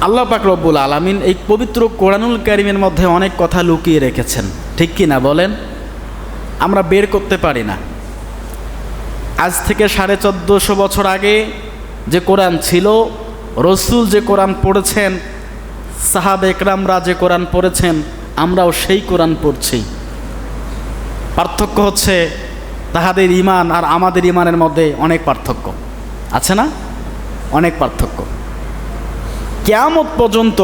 আল্লাহ পাক রব্বুল আলামিন এই পবিত্র কোরআনুল কারিমের মধ্যে অনেক কথা লুকিয়ে রেখেছেন। ঠিক কি না বলেন? আমরা বের করতে পারি না। আজ থেকে সাড়ে চোদ্দোশো বছর আগে যে কোরআন ছিল, রসুল যে কোরআন পড়েছেন, সাহাব একরামরা যে কোরআন পড়েছেন, আমরাও সেই কোরআন পড়ছি। পার্থক্য হচ্ছে তাহাদের ইমান আর আমাদের ইমানের মধ্যে অনেক পার্থক্য। আছে না? অনেক পার্থক্য। কেয়ামত পর্যন্ত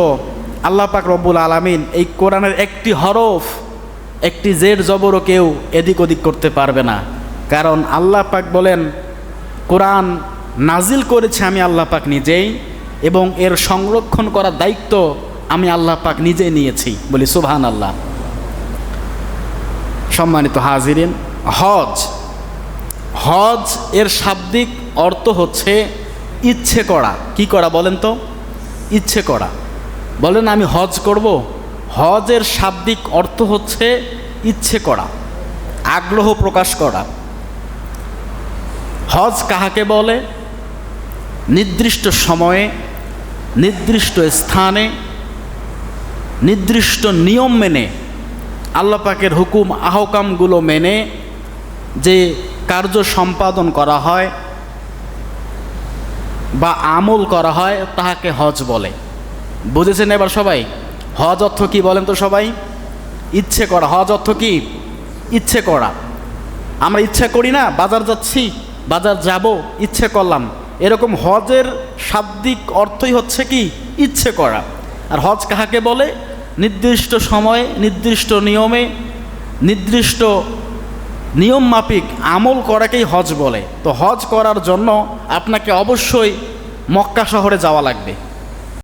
আল্লাহ পাক রব্বুল আলামিন এই কোরআনের একটি হরফ, একটি জেড জবরও কেউ এদিক ওদিক করতে পারবে না। কারণ আল্লাহ পাক বলেন, কোরআন নাজিল করেছে আমি আল্লাহ পাক নিজেই এবং এর সংরক্ষণ করার দায়িত্ব আমি আল্লাহ পাক নিজেই নিয়েছি। বলি সুবহান আল্লাহ সম্মানিত হাজিরিন, হজ। হজ এর শাব্দিক অর্থ হচ্ছে ইচ্ছে করা। কি করা বলেন তো? ইচ্ছে করা। বলেন, আমি হজ করব? হজের শাব্দিক অর্থ হচ্ছে ইচ্ছে করা, আগ্রহ প্রকাশ করা। হজ কাহাকে বলে? নির্দিষ্ট সময়ে, নির্দিষ্ট স্থানে, নির্দিষ্ট নিয়ম মেনে, আল্লাহ পাকের হুকুম আহকামগুলো মেনে যে কার্য সম্পাদন করা হয় বা আমল করা হয় তাহাকে হজ বলে। বুঝেছেন এবার সবাই? হজ অর্থ কি বলেন তো সবাই? ইচ্ছে করা। হজ অর্থ কি? ইচ্ছে করা। আমরা ইচ্ছে করি না, বাজার যাচ্ছি, বাজার যাব, ইচ্ছে করলাম। এরকম হজের শাব্দিক অর্থই হচ্ছে কি? ইচ্ছে করা। আর হজ কাহাকে বলে? নির্দিষ্ট সময়ে, নির্দিষ্ট নিয়মে, নির্দিষ্ট নিয়ম মাফিক আমল করাকেই হজ বলে। তো হজ করার জন্য আপনাকে অবশ্যই মক্কা শহরে যাওয়া লাগবে।